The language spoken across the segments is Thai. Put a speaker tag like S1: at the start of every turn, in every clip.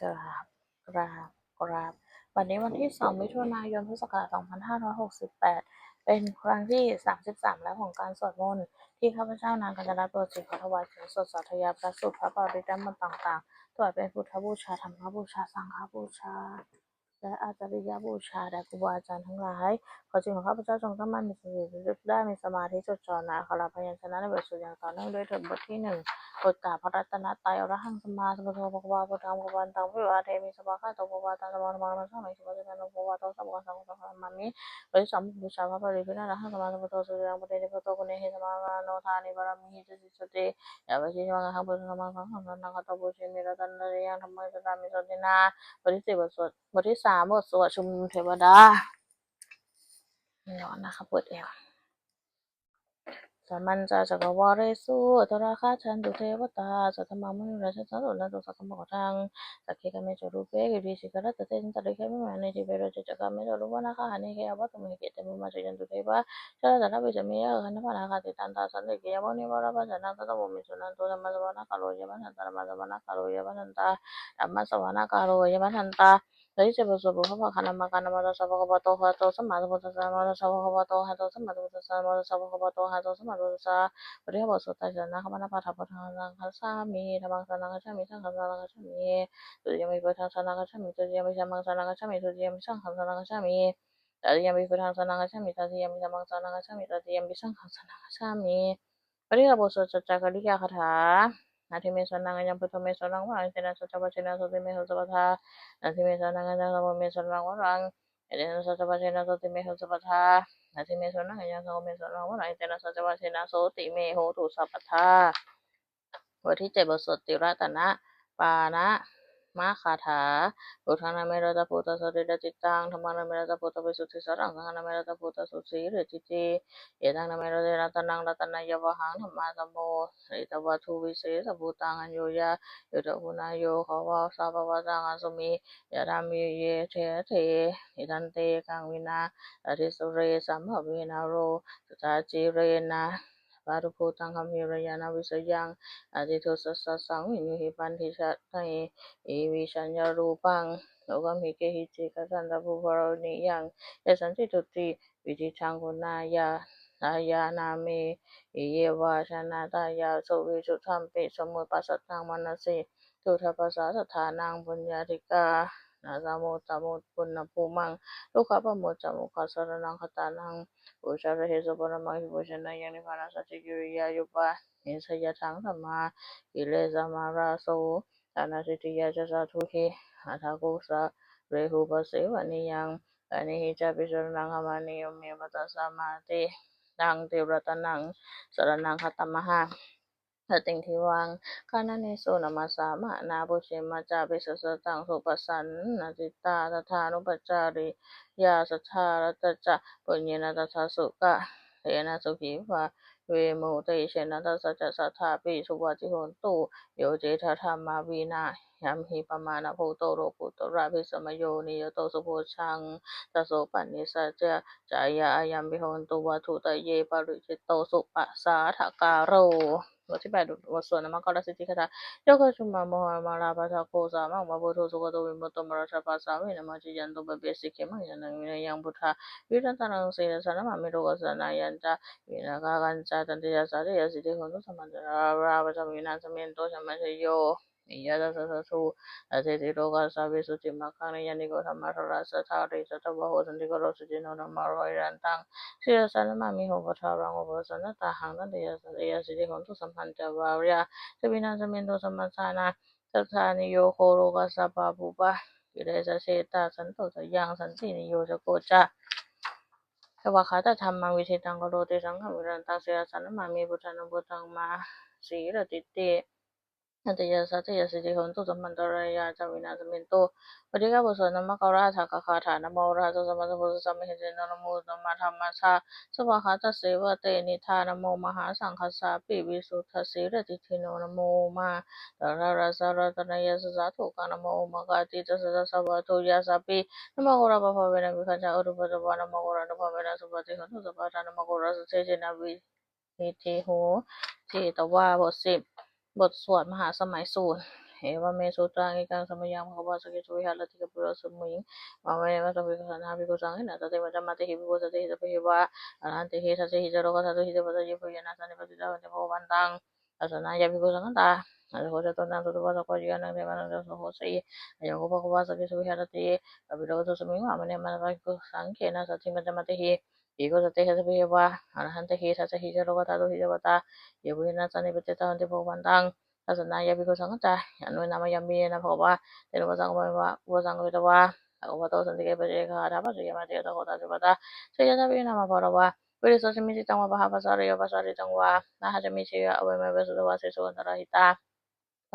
S1: กราบกราบกราบวันนี้วันที่ 2 มิถุนายน พุทธศักราช2568 เป็นครั้งที่ 33 แล้วของการสวดมนต์ที่ข้าพเจ้านางกัญจนาตโรจิตขอถวายถึงสวดสาธยายพระสูตรพระปริตัมมันต่างๆถวายเป็นพุทธบูชาธรรมบูชา สังฆบูชา และอาจาริยบูชาแด่ครูบาอาจารย์ทั้งหลาย ขอจิตของข้าพเจ้าจงตั้งมั่นมีสติระลึกได้มีสมาธิจดจ่อในอัคราพยัญชนะในบทสวดอย่างต่อเนื่องด้วยเถิดบทที่หนึ่งบทกาพระรัตนตรัยอรหังสมาสมุทโธภควาพุทธังภควันตังวิวาเทมิสวากาตภควาตังสมานมังมัสสามิสุปฏิปันโนภควาโตสัพพะสังฆสังมามิบทที่สองบูชาพระปริพิณอรหังสมาสมุทโธสุริยังปฏิเดปโตกุเนหิสมาโนทานิบารมีหิจสิสติยาวิชิมังคังพุทธังมังคังสังฆังคตบูชิมิรัตนเรยังธรรมะสตามิสตินาบทที่สี่บทสวดบทที่สามบทสวดชุมนุมเทวดาร้อนนะคะเปวดเอวสัมมันจาจักรวาเรสุตราคาชันตุเทวตาสัทธมังมุนิราชสันตุนันตุสักขมกทังสักเคกเมจรูปเปกิริสิกรัตเตนตริเคมิมานิจิเปโรจจักรเมจรูปนาคาหานิเคอวัตมุหิเกตมุมาจยันตุเทวะชาลตระวิจมียะขันธปนาคาติตันตาสันติเกยมุนิวรปัจจนาตตะมุมิสุนันตุธรรมสวนาคาโรยมันันตธรรมสวนาคาโรยมันันตธรรมสวนาคาโรยมันันตา Dari sebab sebab apa karena makan nama dosa apa kebato hato sama atau dosa sama dosa apa kebato hato sama atau dosa sama dosa apa kebato hato sama dosa beri apa sota jana kemana pada pada nang sami tamang sana kami sang sana kami tu yang ibu sang sana kami tu yang bisa mang sana kami tu yang bisa sang sana kami tadi yang ibu sang sana kami tadi yang bisa mang sana kami tadi yang bisa sang sana kami beri apa sota jaga dia kata นาทิเมสวนังยังพุทโธเมสวนังวะรั นาทิเมสนังยังพุทธเจนะสัจจวัชนะสุติเมหุสปัฏฐานาทิเมสนังยังสมเมสนังวังเอเดนะสัจจวัชนะสุติเมหุสปัฏฐานาทิเมสนังยังสมเมสนังวะรังเจนะสัจจวัชนะสุติเมหุตุสัพพทาบทที่เจ็ดบทสวดติรัตนะปานะ มาคาถาพุทธานาเมรตาพุทธสริดจิตตังธรรมานาเมรตาพุทธวิสุทธิสรังสังฆานาเมรตาพุทธสุสีหรือจิติเอตังนาเมรตรัตนังรัตนายะหังธรรมาสมโมสิตวัตถุวิเศษภูตังอัญโยยะยุตตหุนายโยขาวาสาภวตังอสุมิยะรามิเยเทเทอิทันเตกังวินาอริสุเรสัมภเวนาโรสุตาจิเรนะ ปารุภูตังคำมิระยานวิสยังอาติโทสัสสังวินุหิปันทิชะในเอวิชัญญารูปังโลกามิเกหิจิกสันตภูพารนิยังยสันติทุติวิจิชังคุณายาอายานาเมเยวาชนะตายาสุวิจุธรรมปิสมุปปัสสังมนสิตุทปัสสะสถานังบุญญาธิกา นะสามูสามูปุณณภูมังลูกขปโมจมุขสรนังคตานังอุชาระเหสปรมังหิปุชนะยังนิพพานาสัจจิกิริยายุปะนิสยทังธรรมากิเลสมาราโสตานาสิติยาจะสาทุหิอัทากุสะเรหุปเสวนิยังอนิหิจาปิสรนังขมานิยมเมวัตสมาติดังเทวรตนังสารนังคตมหา สติงทิวังคานาเนโสนามาสามะนาบุเชมาจาปิสสตังสุปสันนาจิตาตถานุปจาริยาสัทธารัตจะปุญญนาตถาสุกะเทนะสุขีภาเวโมเตเชนะตัสสะจะสัทธาปิสุวัติโหนตุโยเจทธรรมาวีนายามหิปมาณภูโตโรปุตระภิสมโยนิโยโตสุโพชังตโสปันิสัจจะจายาอยัมปิโหนตุวัตุตเยปริจิตโตสุปะสสาทกาโร Tibet was one among other city kata Yoko Shuma Mohamara Bata Kosa Mang Mabuto Sokoto Wimoto Marasha Pasa Win Amaji Yanto Babesi Kima Yana Mina Yang Buddha Yudan Tanang Sina Sanama Midoka Sana Yanta Vina Gagan Satan Tija Sari Yasiti Hondo Samantara Rabata Vina Samin Dosha Masa Yo นมังกรสิทธิคาถายกชุมาโมหะมาลาปะทะโคสามังมาโพโทสุขโตวิมุตตมราชาปัสสาวินามาจิยันตุเบเบสิกิมังยันังวินยังพุทธาวิรัตนังสีนสนมามิโรกสนายันจาวินาคากันจาสีรตั นันตยาสัตยาสิทธิหนตุสัมพันตรายาจาวินาสมินโตปฏิกาบุสนมะกราถาคาคาถานโมราชสัมมัสพุทธสัมมิหิเจนนโมนมาธรรมชาสวาคาตเสวเตนิธานโมมหาสังคสาปิวิสุทธสิรติทิโนนโมมาตระราสารตนยาสสาธุกานโมมกาติตสัสสวัตุยาสปินมะกราปภเวนะวิคัญจาอุรุปตวานมะกรานุภเวนะสุปฏิหนตุสัพพานมะกราสเจเจนาวินิเทโหเจตวาบทสิบ บทสวดมหาสมัยสูตรเอวเมสุตังอิการสมัยยามขบวสกิจวิหารติกปุรสมุยมาเมมาสมิกสันหาภิกขุสังหินาตติมัจจมาติหิบุกุสติหิตะภิวะอรันติหิสัตติหิจโรกัสตุหิตะปัสสิภิยานาสันิปัสสิตาวันติภวันตังอาสนายาภิซังสังตาอาโหจตุนันตุตวะสกวิยานังเทวานังโสโหสีอายุขบาขบาสกิจวิหารติอภิโรกัสสมุยมาเมมาสมิกสังเขนาสัตติมัจจมาติหิ 一个是这些是不些不啊，啊，很多些他这些就那个他都些不哒，也不那咱那边这他们这不管当，他是那也比个上个哒，因为那么要面那不吧，这那个上个不吧，我上个不的吧，那个我都是这个不这个，他不是也嘛这个好他就不哒，这些他不那么跑了吧，为了说是面子，等我把他把啥的要把啥的等我，那还是面子啊，我们不是的话，谁说的了一哒？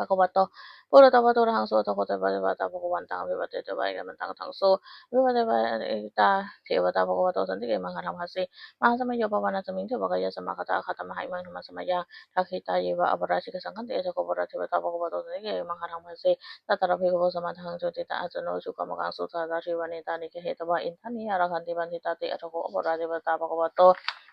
S1: ภควัตโตปุรตวัตุระหังโสตโคตปะปะตาภควันตังวิปัตเตตวะเอกมันตังทังโสวิปัตเตวะเอกตาเทวตาภควัตโตสันติเกมังคารัมหาสสิมหาสมัยโยปวานาสมิงเทวกายสมาคตาคาตมหามังมัรมสมัยยาทักขิตาเยวะอปราชิกสังคันติเอสโกปรเทวตาภควัตโตสันติเกมังคารัมหาสสิตัตระภิกขุสมาทังจุติตาอันโนสุขมังสุตาตาชีวเนิตานิเกเหตวะอินทานิอาระคันติบันทิตาติอโทโกอปราเทวตาภควัตโต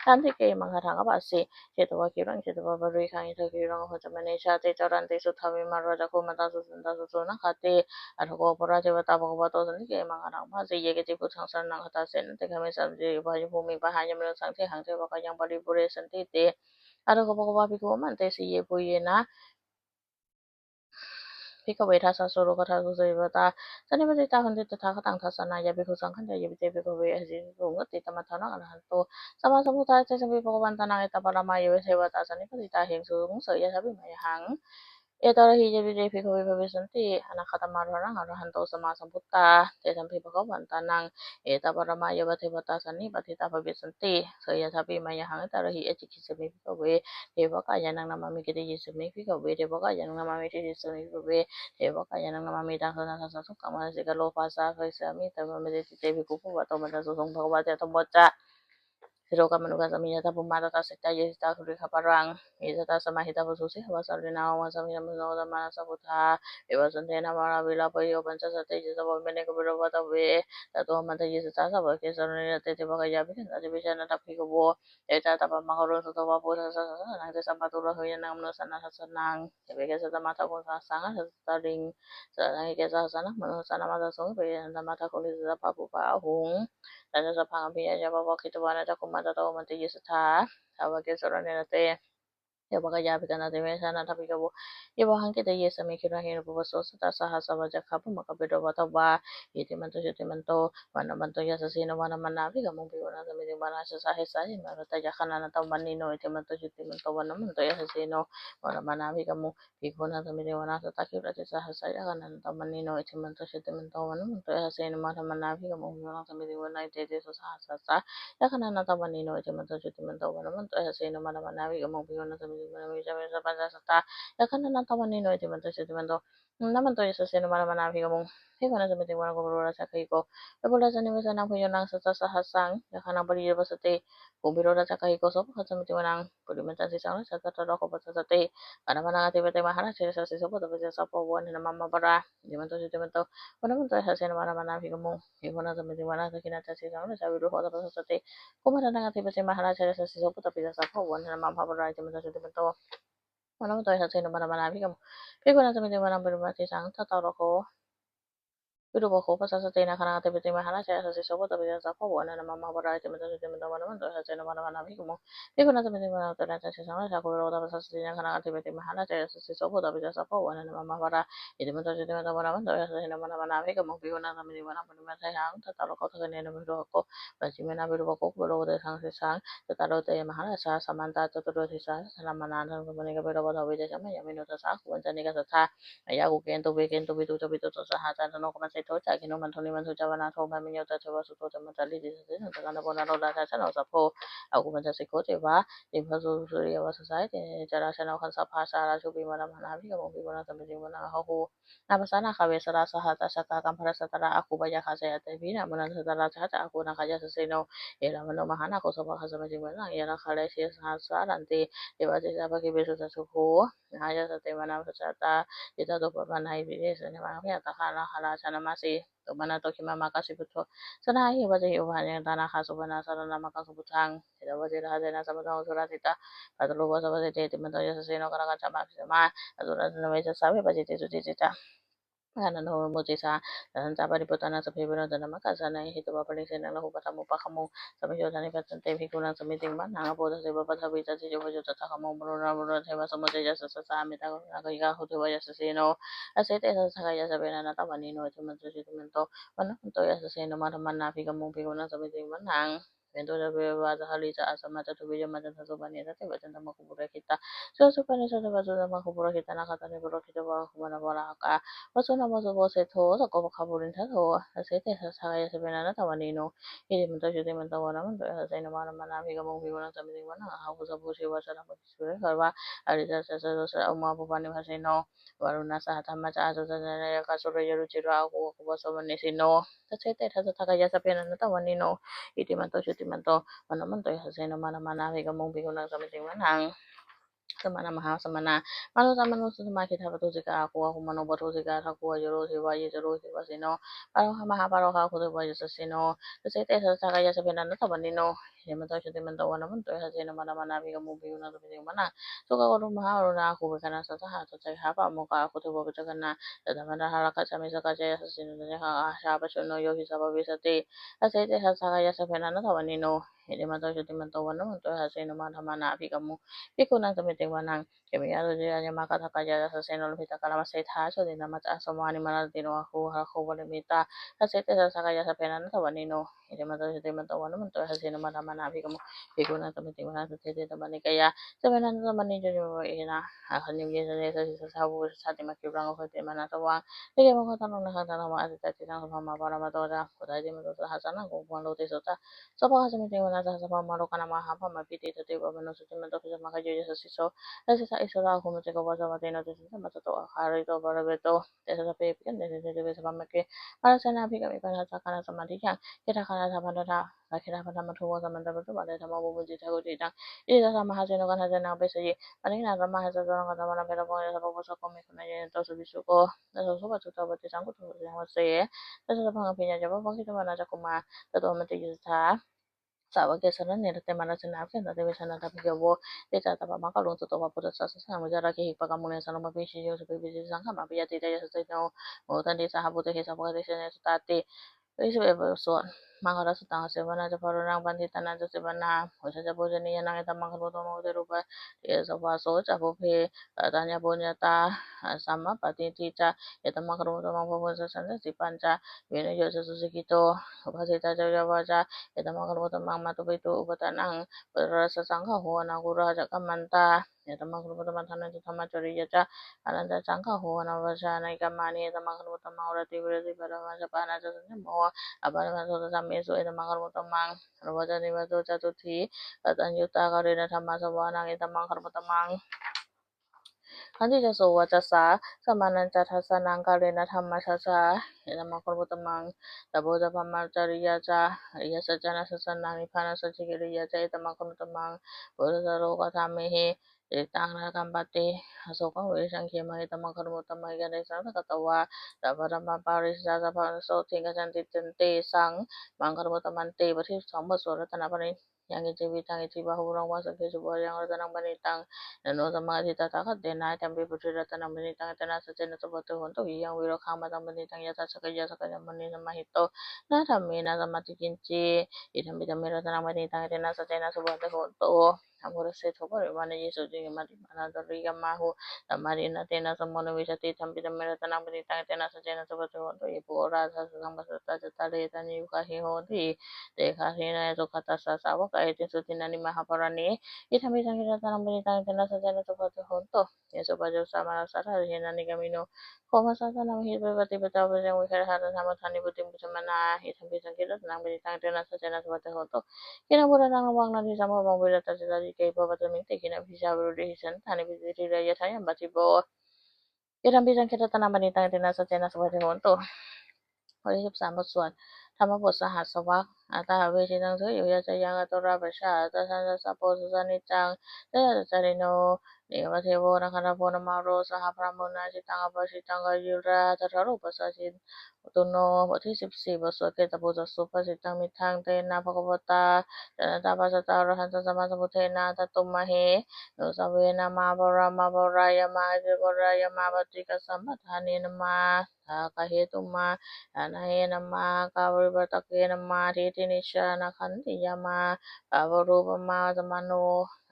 S1: Kanteke mangarang apa sih? Cetua kirang, cetua pabari kangitak kirang ohojamanisha tejoran teisut hamimara jakumantaso sentasutso nakate adhokopora พิกเวทัสสโสโรกทัสสุเวตาสันนิปติตาคันติตถาคตังทัสสนายาภิกขุสังขันยาภิเตภิกเวอสิสุงติตมัทธานังอรหันโตสัมมาสัมพุทธะเจสัมภิภกวันตานังเอตปรามายเวเทวตาสันนิปติตาเหงสุงเสยยะสัพพิมายหัง ia tara hi jadi jadi pihak pihak besar anak kata maru orang arah hantu sama sambut ta ti sampai pihak tanang ia tapa ramai ia bateri batas ni bateri tapa besar ti so ia tapi maya hang tara hi aji kisah pihak pihak be dia baka jangan nama mami kita jisah pihak pihak be dia baka jangan nama mami kita jisah pihak pihak be dia baka jangan nama mami tang sana sana suka mana sih kalau pasal kisah mami tapa mesti titi pihak pihak atau mana susung pihak pihak atau bocah Hiru kami nukar sami jatah pun mata tak sekta jadi tak suri kaparang. Ia jatah sama kita bersusi apa sahaja nama masa kita menolong dan mana sahut ha. Ia bersenja nama bila pergi apa yang sahaja jadi sama benda ke berapa tahu be. Tahu apa mata jadi sahaja sama nak tapi ke bo. Ia jatah tapa mahalun satu apa pun sahaja sahaja. Nanti sampai tulah hanya nak sana sahaja senang. Jadi kita sahaja mata pun sahaja sangat sahaja tering. Sahaja kita sahaja sana menolong sana mata sungguh. Bila mata kulit sahaja apa pun pahung. Dan sahaja pangan bila jatah apa kita mana jatah มาตโตมันจะยุสถาทาวเกสรเนรเต ya baka ya bika na dame sana ta bika bo ya ba hanke da yesa me kira hin bo so sa ta sa ha sa ba ja ka bu maka bedo ba ta ba yete man to yete man to wana man to yesa sino wana man na bi ga mo bi wana da me de bana sa sa he sa hin ma ta wana man to yesa sino wana man na bi ga mo bi ko na da me de wana wana man to yesa sino ma ta man na bi ga mo bi wana da me de wana wana sa sa hesa ni mana ta ja kana na ta manino yiti 나만 돈이 있었으니 말만 안 피고 뭐 해가는 점에 대한 고로라 착하이고 에볼라자니 회사나 분야랑 사사사 하상 약하나 버리 일버서때 고비로라 착하이고 소부 하점에 대한 부리면자 세상을 사다라 고버서때 아나마나 아티베테 마하라 제사 세서부 더베제 사포 원이나 마마바라 이만 도시 되면 또 원하면 또 사세는 말만 안 피고 뭐 해가는 점에 대한 그기나 세상을 사비로 하다버서때 고마라나 아티베테 마하라 제사 세서부 더베제 사포 원이나 마마바라 이만 도시 되면 또 物語の撮影のまだまだ見かも。ペコなためで学ぶるまてさん、たたろこ。Itu bako pa sa sa tina ka nga tibit ima sa sa sobo tapi sa ko wana na mama bora ite mata sa tima tama naman to sa tina mana mana mikumo. Iko na mana tima na tara sa sa sama sa ko wero tapa sa sa tina ka nga tibit ima sa sa sobo tapi sa ko wana na mama bora ite mata sa tima tama naman to sa tina mana mana mikumo. Iko na tama tima na pa naman sa hang ta talo ko ta kanya na mero ko pa si mina mero bako ko wero ta sa sa sang ta talo ta ima hana sa sa manta ta talo sa sa sa na mana na ko mani ka pero bata wita sa ma yamino ta sa ko wanta ni ka sa ta ayako kento be kento be tu tapi to sa hata ta no ko โทจากินุมันโทนิมันโทจาวนาโทมันมิโยตาเทวสุโตจัมจัลลิติสติสันตะกันโบนาโรดาชาชนอสัพโพอากุมันจะสิโกเจวะยิมพสุสุริยวสุสัยเตจาราชนอคันสภาชาราชุปิมานามานาภิกมงปิกุนาสัมปิจิมนาหะหูนาภาษานาคาเวสราสหัตสักกากัมภรสัตระอาคุบยาคาเสยเตวินามันันสตราชาจอาคุนาคายาสเสโนเอรามโนมหานาโคสภาคสัมปิจิมนาเยนาคาเลเสสหัสารันติเทวเจสาภคิเบสุสัสุโหนายาสเตวนาภาษาตาเยตาตุปปานาอิปิเสเนมาภิยตาคานาคาราชนาม masih tu mana tu kima maka si putu. Sana ai wajah iu hanya tanah khas bana sana nama kang sebutang. Kita wajah dah ada nasa bana surat kita. Kata lupa sebab dia di jasa seno kerana kaca mak sema. Surat nama jasa sampai baca itu di. 하나는 홀무지사 자바리 보다나 서비브로 드나마 가사나 히도바 팔리세나라 후바타 무파카모 서비조다니 바튼테 비구나 서미딩마 나보다 세바바타 비자지 조바조타 타카모 무로라무로 세바 서모제자서 사미다 나가이가 후도바야서 세노 아세테서 사가야서 베나나 타바니노 에트먼토 시트먼토 만나토야서 세노 마르만나 비가모 비구나 서미딩마 낭 pintu tapi bahasa halisa asa mata tu bija mata tu sopan ya tapi bacaan sama kubur kita so sopan ya sama bacaan sama kita nak kata ni berlaku coba aku mana bola aku pasu nama sopo setu sokop kaburin satu asyik teh sahaya sebenarnya tawa nino ini mentau jadi mentau orang mentau asa ini mana mana kami kamu bila nanti mending mana aku sopo sih bahasa nama sura kalau halisa sesa sesa umma apa Waruna bahasa ino baru nasa hata mata asa sana ya kasur ya ruciru aku aku bahasa manis ino asyik teh asa sahaya sebenarnya tawa nino ini mentau jadi manto ano manamanto hasi eh, naman naman namin gamong bigo ng samiting manang sama na maha sama na. Malo sama no sa sama kita pato sika aku aku mano pato sika aku aja ro si bayi jero si basino paro maha paro aku tu bayi sasino tu sa ite sa sa kaya sa pinano sa banino si naman tao siya di mantawa naman to. Sa siya naman naman nabi ka mubi yun na to. Pwede na. So, kako nung mahalo na ako ba ka na sa taha. To, sabi hapa mo ka ako to. Pwede ka na. Sa naman na halakat sa misa ka siya. Sa sinunan niya ka. Ah, siya pa siya no. Yohi sa babi ti. At sa ite sa sakaya sa pinanan sa wanino. Hindi man tao siya di mantawa naman to. Sa siya naman naman nabi ka mo. Piko na sa miting manang. Kami ato siya niya makatakaya sa sinunan. Ka naman sa ita. So, di naman sa asamuhan ni manan. Tinuha ko. Halako walimita. At sa ite sa sakaya sa pinanan sa wanino ita mata ita mata wanu mata hasil nama nama nabi kamu ego na tama tama na tama kaya tama na tama ni jojo ina akan ni biasa ni sa sa sa bu sa tama kiri orang aku tama na tama ni kaya mahu nak tanu mahu ada tadi nak sama mahu para tahu dah kuda di mata sa hasil nak aku buang lote sota sa pa hasil ni tama na sa sa mahu kana mahu apa mahu piti tadi bawa menu suci mata kerja mahu jojo sa siso sa sa isu aku mesti kau bawa sama tino tu sa mata tu akar itu baru betul sa sa pepi kan sa sa tu sa pa mahu kerja mana nabi kami pernah sa kana sama dia kita kan 他他帮助他，来其他帮他们突破什么？他们珠宝在他们不不急太过紧张，一直到他们还进入刚才这两个被十一，把另一个他们还是做那个他们那边的工业，他们不是国民可能也都是必须过，那时候不就找不到不提仓库同时什么事业，那时候他们比较怎么忘记他们那些购买，他都忘记就是他，他忘记什么呢？你得慢慢去了解，到底为什么他比较多，比较他把马卡龙做淘宝注册，是不是他们家的机器把他们那些农民的生意就做比比比比上卡，把比较低的就直接弄，我等一下把土地和土地上面的那些土地，这是被封锁。มังกรสตังเสวนาจะพารุนังปันทิตานาจะเสวนาหัวชะโพชนียนังเอตมังคลโตโนเตรูปะเยสวาโสจะโพเพตัญญาปุญญาตาสัมมาปฏิทิจาเอตมังคลโตมังพพุทธสันสิปัญจะวินโยชสุสิกิโตอุปสิตาจะยาวาจาเอตมังคลโตมังมาตุปิตุอุปตานังปรสสังฆหัวนากุราจักมันตาเอตมังคลโตมังธนันจะธรรมจริยจะอนันตสังฆหัวนาวชาในกามานีเอตมังคลโตมังอุรติวิรติปรมังสปานาจะสัญโมอปานาโตสัมเมสุเอตมังกรมุตมังอรวจนิวัตุจตุทีกตัญยุตาการินธรรมสวานังอิตมังกรมุตมังขันติจะโสวจัสสาสมานันจะทัศนังกาเรนธรรมชาชาเอนามาคนมุตมังตบุบจะพมาจาริยาจาอริยสัจจะนัสสนังนิพพานัสัจิกิริยาจาเอตมังคนมุตมังบุตรสโลกธรรมเมหี เอตังนาคัมปติโสกังเวชังเคมหิตมังคารมุตมัยกันในสังสกตวะสัปพะมาปาริสัสัพพะโสติงกัจันติจันเตสังมังคารมุตมันเตปะทิสองบทสวดรัตนปณิยังกิจิวิตังอิจิบาหุรังวาสเกสุบายังรัตนังปนิตังนันโนสมาธิตาตาคดเตนายตัมปิปุริรัตนังปนิตังเตนาสเจนตุปตุหุนตุยังวิโรคางมาตังปนิตังยะทัสกยะสกยะมณีสมาหิโตนาธรรมีนาสมาติกินจีอิทัมปิตัมมิรัตนังปณิตังเตนาสเจนตุปตุหุนตุ Tambora se tobore mana yeso dinga mari mana doriga mahu da mari na tena samono visa ti tambi da mera tana mari tanga tena sa jena soba te hondo i pura sa sa samba sa ta ta ta re ta ni ka hi hondo i te ka hi na so kata sa sa wa ka ete so tina ni maha para ni i tambi tangi da tana mari tanga tena sa jena soba te hondo i soba jo sa mara sa ra hi na ni gamino koma sa sa nam hi be ba te beta ba jeng wikara ha ta sama tani bu tim kusa mana i tambi tangi da tana mari tanga tena sa jena soba te hondo i na pura tanga wang na ni sama wang wira ta jela di kai baba ta minta kina bisa buru di hisan tani bisa di raya tanya bati bo kina bisa kita tenang beri tang tena sa jana sabate hoto บริสิบสามบทสวดธรรมบทสหัสวรรคอัตตาเวชิตังเสยอยู่ยะจะยังอัตตระปะชาตสันตสัพโพสุสันนิจังเตยะจาริโนเนวเทโวนะคานาโพนมาโรสหพระมุนาจิตังอปชิตังกายุราตถารุปสสชินตุโนบทที่สิบสี่บทสวดเกตปุจสุภสิตังมิทังเตนะภควตาจนตาปัสตาอรหันตสัมมาสัมพุทเทนะตตุมมเหโนสเวนะมาบรามาบรายมาเจบรายมาปฏิกสัมปทานีนมาทากเหตุมาอนาเหนมาคาวริปตะเกนมาทิตินิชานะขันติยามาภาวรูปมาสมโน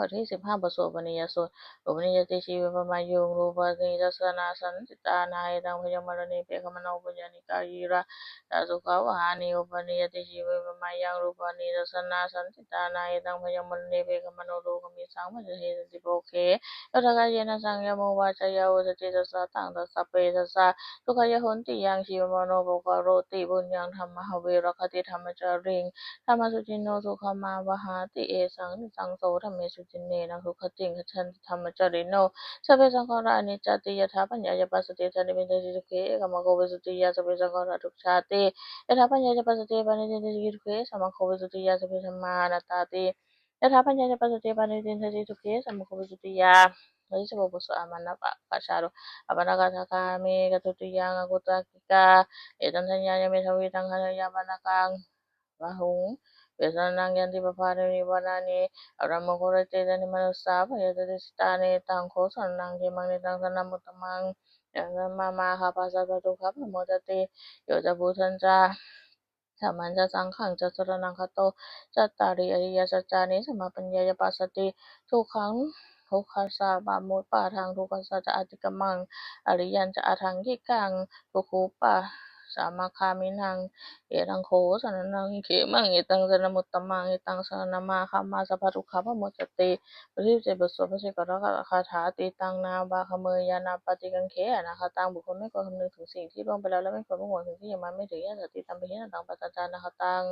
S1: ขยะสังวาสันติยะธาตุเมเหปัสสะเหยะทายะธาตุเมเหตัณหาวาชาเนยตาอิเมธรรมากุสตาอิเมธรรมานัมปัชชาอิเมธระสัมมาตาธรรมะทินาหิตายะสุขายะสังวัตติยะธาตุเมเหอุปสัมปชาวิหารยะธาติบทที่สิบห้าบทสวดปนิยสวดอุปนิยติชีวิปมายุงรูปนิทัสนาสันติตานาเอตังพยมรณีเปกมโนปุญญานิกายีระตาสุขาวหานิอุปนิยติชีวิปมายังรูปนิทัสนาสันติตานาเอตังพยมรณีเปกมโนรูปมิสังมัจเหติโปเคยตกายนะสังยโมวาชยาวุสติตัสสะตังตัสสะเปตัสสะทุกขยหุนติยังชีวมโนปกโรติบุญยังธรรมหเวรคติธรรมจาริงธรรมสุจินโนสุขมาวหาติเอสังสังโสธรรมสุจินเนนะสุขติงขชันธรรมจริโนสัพเพสังขารานิจจติยถาปัญญายปัสสติธานิมิตติสุเขเอกมโกวิสุติยาสัพเพสังขาราทุกชาติยถาปัญญายปัสสติปานิจินติสุเขสัมมาโควิสุติยาสัพเพสัมมานาตาติยถาปัญญายปัสสติปานิจินติสุเขสัมมโควิสุติยาบริสบบุสอามานะปะปะชาโรอปนากาทาคาเมกตุติยังกุตากิกาเอตันทัญญาเมทวิตังคันยาปนากังวะหุง Vesanang yanti paparani vanani aramokora chetani manusapa yatati sitani tangko sanang kimang nitang sanamutamang mama hapasata tukha pamodati yoja bhutancha สัมมันจะสังขังจะสรนังคโตจัตตาริอริยสัจจานิสัมมาปัญญายปัสสติ ทุกขังทุกขัสสะปามุตปาทางทุกขัสสะจะอติกมัง อริยันจะอาทังกิกังทุกขุปะ สามาคามินัง เอตังโคสนนังเขมังเอตังสนมุตตมังเอตังสนมาคามาสัพพทุกขะพมุจติปฏิเจบสวดพระเชกรคาถาตีตังนาบาคเมยานาปฏิกังเขนะคะตังบุคคลไม่ควรคำนึงถึงสิ่งที่ล่วงไปแล้วและไม่ควรมุ่งหวังถึงที่ยังมาไม่ถึงยะสติตัมปิยะตังปัจจานะคะตัง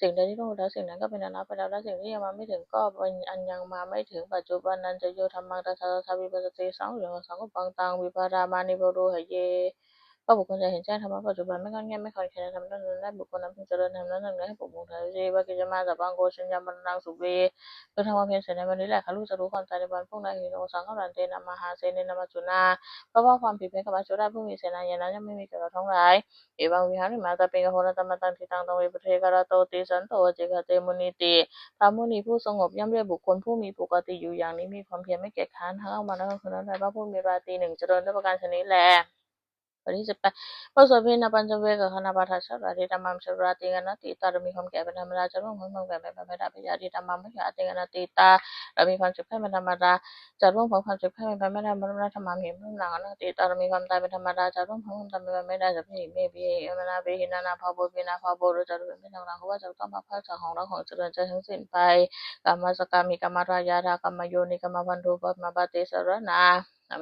S1: สิ่งใดที่ล่วงไปแล้วสิ่งนั้นก็เป็นอนาคตไปแล้วและสิ่งที่ยังมาไม่ถึงก็เป็นอันยังมาไม่ถึงปัจจุบันนั้นจะโยธรรมังตถาทาวิปัสสติสังเหลืองสังกปังตังวิปารามานิบโรหเย ก็บุคคลจะเห็นแจ้งธรรมะปัจจุบันไม่งอนแง่ไม่คอนแคลนธรรมนั้นได้บุคคลนั้นพึงเจริญธรรมนั้นนั้นให้ปกป้องทางวิว่ากิจมาสัพพังโกชัญญามันนังสุเวเพื่อทำความเพียรเสร็จในวันนี้แหละค่ะลูกจะรู้ความตายในวันพวกนั้นหิโนสังขารเตนะมหาเซนนะมัจจุนาเพราะว่าความผิดเป็นกับมัจจุราชผู้มีเสนาอย่างนั้นยังไม่มีเกี่ยวกับทั้งหลายเอวังวิหาริมาตาเป็นกโหรตมาตังทิตังตังเวปเทกราโตติสันโตเจกเตมุนิติพระมุนีผู้สงบย่อมเรียกบุคคลผู้มีปกติอยู่อย่างนี้มีความเพียรไม่เกียจค้านทั้งเอามาแล้วก็คือนั้นแหละพระผู้มีราตีหนึ่งเจริญด้วยประการชนิดแล บทที่สิบแปดพระโสเพณปัญจเวกคณาปทัสสะราธิธรรมัมชราติงนติตาเรามีความแก่เป็นธรรมดาจะร่วมความความแก่เป็นธรรมดาพยาธิธรรมัมพยาติงนติตาเรามีความเจ็บไข้เป็นธรรมดาจะร่วมความความเจ็บไข้เป็นไปไม่ได้มรณะธรรมัมเห็นเรื่งหลังนติตาเรามีความตายเป็นธรรมดาจะร่วมความความตายเป็นไปไม่ได้จะพิเมบีเอมนาเบหินานาภาโบเบนาภาโบเราจะเป็นเป็นทางหลังเพราะว่าจะต้องมาพักจากของเราของเจริญใจทั้งสิ้นไปกรรมสกามีกรรมรายาธากรรมโยนิกรรมพันธุปมาปฏิสรณา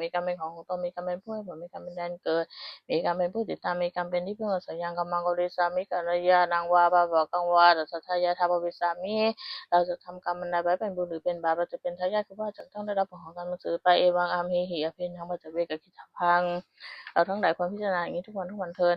S1: มีกรรมเป็นของของตนมีกรรมเป็นผู้ให้ผลมีกรรมเป็นแดนเกิด มีกรรมเป็นผู้ติดตามมีกรรมเป็นที่พึ่งอาศัยยังกำมังกริสามิกัลยานางวาบาบอกังวาดัสทายาทาบวิสามีเราจะทำกรรมมันใดไว้เป็นบุญหรือเป็นบาปเราจะเป็นทายาทคือว่าจะต้องได้รับผลของการมือสือไปเอวังอามีหิอภินทังปัจเจเวกกิจพัง เราทั้งหลายควรพิจารณาอย่างนี้ทุกวันทุกวันเทิน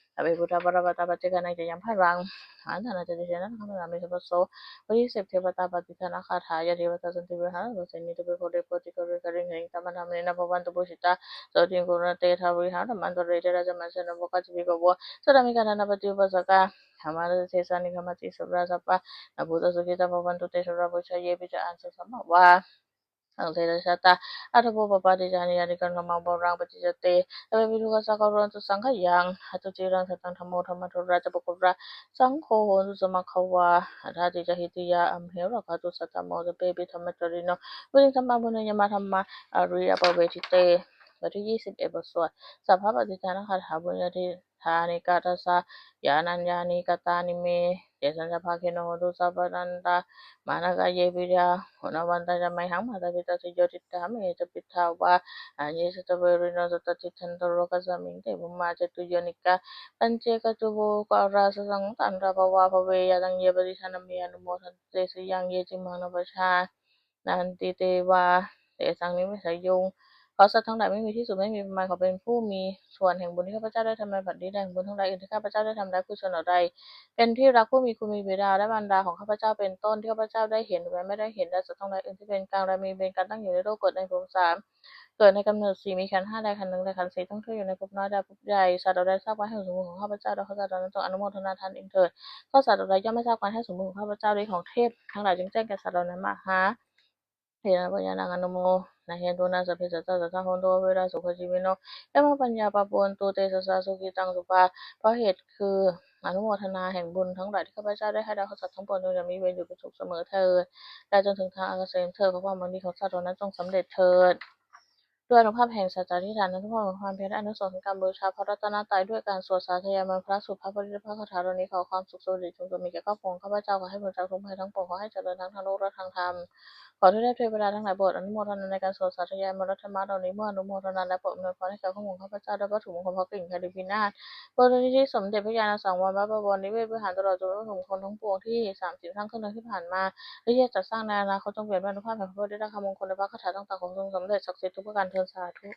S1: อภิพุทธารมีตาปัจเจกนังจะยังพรังอันนั้นาจะดิเชนะขังนามิสัพโสปริเสพเทวตาปฏิธนาคาถายาเทวตาสันติเวหารโสนิตเปโคเดโพติกริกริงหิงตามธรรมเนนะภวันตุปุชิตาโสติงกุณเตทาวิหารมันตเรเจราจมันเสนบุกัจวิกบัวสดามิกานันปฏิอุปสกาธรรมาเทสานิขมัติสุราสัพพะนบุตสุขิตาภวันตุเตสุราบุชเยปิจาอันสุสัมมาวา งเทระชะตาอัตถโพปปาติจานิยานิกันกมังปรังปฏิจจเตตเวปิทุกสังขารนตุสังขยังอัตุจิรังสัตังธรรมโมธรรมทุราจปกุระสังโฆโหตุสมัคควาอัฏฐาติจหิติยาอัมเหระคาตุสัตตโมสเปปิธรรมจริโนวิริธรรมะบุญญมาธรรมะอริยปเวทิเตบทที่ยี่สิบเอ็ดบทสวดสัพพะปฏิจจานะคาถาบุญญาธิ ธานิกาตัสสะยานัญญานิกตานิเมเจสันจะพาคินโหตุสัพพันตามานากายปิยาหุนวันตาจะไม่หังมาตาปิตาสิโยติตาเมจตปิทาวาอันยิสตเวรินสตติทันตโรกัสมิงเตบุมาจตุโยนิกาปัญเจกตุโวการาสสังตันราภาวาภเวยตังเยปิชานมียนุโมทันเตสยังเยจิมานปชานันติเตวาเตสังนิมิสยุง ขอสัตว์ทั้งหลายไม่มีที่สุดไม่มีประมาณขอเป็นผู้มีส่วนแห่งบุญที่ข้าพเจ้าได้ทำในบัดนี้และแห่งบุญทั้งหลายอื่นที่ข้าพเจ้าได้ทำได้คือส่วนใดเป็นที่รักผู้มีคุณมีบิดาและมารดาของข้าพเจ้าเป็นต้นที่ข้าพเจ้าได้เห็นหรือไม่ได้เห็นและสัตว์ทั้งหลายอื่นที่เป็นกลางและมีเป็นการตั้งอยู่ในโลกเกิดในภพสามเกิดในกำเนิดสี่มีขันห้าใดขันหนึ่งใดขันสี่ต้องเที่ยวอยู่ในภพน้อยใดภพใหญ่สัตว์ใดทราบไว้ให้สมบูรณ์ของข้าพเจ้าโดยข้าพเจ้านั้นจงอนุโมทนาทานเองเถิดก็สัตว์ใดย่อมไม่ทราบการให้สมบูรณ์ของข้าพเจ้าด้วยของเทพทั้งหลายจึงแจ้งแก่สัตว์เหล่านั้นมาหา เทนะปัญญานังอนุโมนะเฮตุนาสัพเพสัตตะสัทธะโหนโตเวลาสุขจีวิโนยมปัญญาปะปวนตูเตสสะสุกิตังสุภาเพราะเหตุคืออนุโมทนาแห่งบุญทั้งหลายที่ข้าพเจ้าได้ให้ดาวสัตว์ทั้งปวงจงจะมีเวรอยู่เป็นสุขเสมอเถิดและจนถึงทางอันเกษมเถิดเพราะความบางดีของสัตว์เหล่านั้นจงสำเร็จเถิด ด้วยอนุภาพแห่งสัจจะที่ฐานอนุภาพแห่งความเพียรอนุสรณ์แห่งการบูชาพระรัตนตรัยด้วยการสวดสาธยายมันพระสุภาพบริพระคาถาเหล่านี้ขอความสุขสวัสดิจงมีแก่ครอบครัวของข้าพเจ้าขอให้พ้นจากทุกภัยทั้งปวงขอให้เจริญทั้งทางโลกและทางธรรมขอที่ได้เทวดาทั้งหลายโปรดอนุโมทนาในการสวดสาธยายมรรธรรมะเหล่านี้เมื่ออนุโมทนาและโปรดอำนวยพรให้แก่ข้าพเจ้าข้าพเจ้าได้วัตถุมงคลพระกลิ่งคาริพินาศโปรดนิธิสมเด็จพระญาณสังวรพระบวรนิเวศวิหารตลอดจนวัตถุมงคลทั้งปวงที่สามสิบทั้งขึ้นที่ผ่านมาและที่จะจัดสร้างในอนาคตจงเปลี่ยนเป็นอนุภาพแห่งพระพุทธเจ้าคำมงคลและพระคาถาต่างๆของทรงสำเร็จศักดิ์สิทธิ์ทุกประการเทินสาธุ